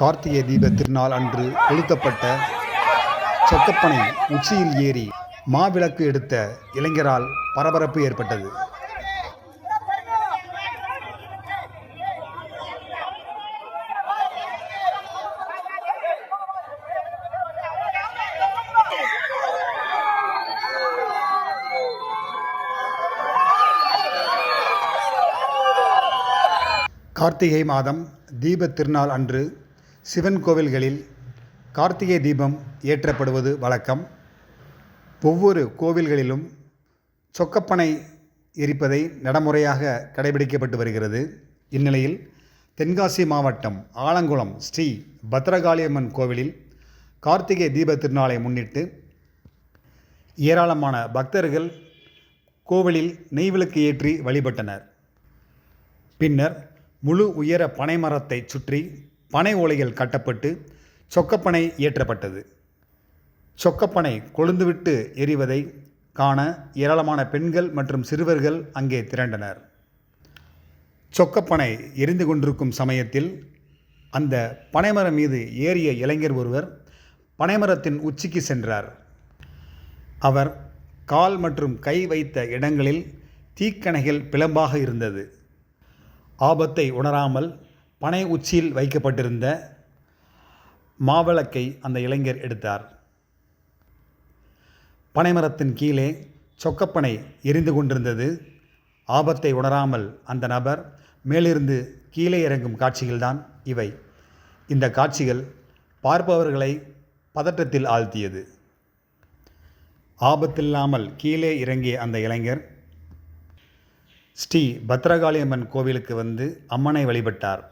கார்த்திகை தீப திருநாள் அன்று கொளுத்தப்பட்ட சொக்கப்பனை உச்சியில் ஏறி மாவிளக்கு எடுத்த இளைஞரால் பரபரப்பு ஏற்பட்டது. கார்த்திகை மாதம் தீபத் திருநாள் அன்று சிவன் கோவில்களில் கார்த்திகை தீபம் ஏற்றப்படுவது வழக்கம். ஒவ்வொரு கோவில்களிலும் சொக்கப்பனை எரிப்பதை நடைமுறையாக கடைபிடிக்கப்பட்டு வருகிறது. இந்நிலையில் தென்காசி மாவட்டம் ஆலங்குளம் ஸ்ரீ பத்ரகாளியம்மன் கோவிலில் கார்த்திகை தீப திருநாளை முன்னிட்டு ஏராளமான பக்தர்கள் கோவிலில் நெய்விளக்கு ஏற்றி வழிபட்டனர். பின்னர் முழு உயர பனைமரத்தை சுற்றி பனை ஓலைகள் கட்டப்பட்டு சொக்கப்பனை இயற்றப்பட்டது. சொக்கப்பனை கொழுந்துவிட்டு எரிவதை காண ஏராளமான பெண்கள் மற்றும் சிறுவர்கள் அங்கே திரண்டனர். சொக்கப்பனை எரிந்து கொண்டிருக்கும் சமயத்தில் அந்த பனைமரம் மீது ஏறிய இளைஞர் ஒருவர் பனைமரத்தின் உச்சிக்கு சென்றார். அவர் கால் மற்றும் கை வைத்த இடங்களில் தீக்கணைகள் பிளம்பாக இருந்தது. ஆபத்தை உணராமல் பனை உச்சியில் வைக்கப்பட்டிருந்த மாவிளக்கை அந்த இளைஞர் எடுத்தார். பனைமரத்தின் கீழே சொக்கப்பனை எரிந்து கொண்டிருந்தது. ஆபத்தை உணராமல் அந்த நபர் மேலிருந்து கீழே இறங்கும் காட்சிகள்தான் இவை. இந்த காட்சிகள் பார்ப்பவர்களை பதட்டத்தில் ஆழ்த்தியது. ஆபத்தில்லாமல் கீழே இறங்கிய அந்த இளைஞர் ஸ்ரீ பத்ரகாளியம்மன் கோவிலுக்கு வந்து அம்மனை வழிபட்டார்.